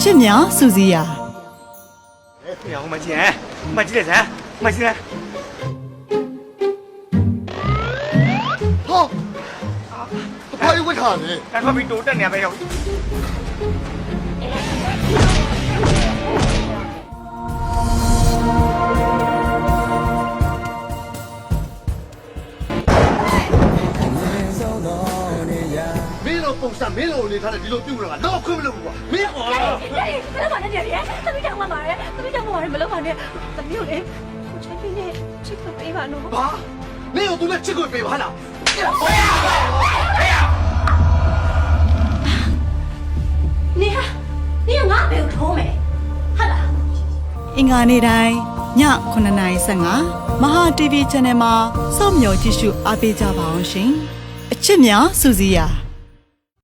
ချစ်များစူစီယာ 哎呀，我没钱，没几点钱，没钱。 ဟာဘာလို့ဝတ်ထားလဲ 咱可比多挣两百要。 ပုံစံမင်းလိုအနေထားနဲ့ဒီလိုပြုတ်လာတာတော့ခွင့်မလုပ်ဘူးကွာမင်းဟောဘယ်လိုမှလည်းပြည့်သမီးကြောင့်မှပါတယ်သမီးကြောင့်မှပါတယ်မလုပ်ပါနဲ့သမီးကိုလေကိုချမ်းပြင်းနဲ့ချစ်ခွင့်ပေးပါနော်ဘာမင်းကိုသူနဲ့ချစ်ခွင့်ပေးပါလားဟေးဟေးနေဟာနေငါဘယ်ထိုးမယ်ဟာလားအင်္ဂါနေ့တိုင်းည9:55မဟာ TV Channel မှာစောင့်မျှော်ကြည့်ရှုအားပေးကြပါအောင်ရှင်အချစ်များစူစီယာ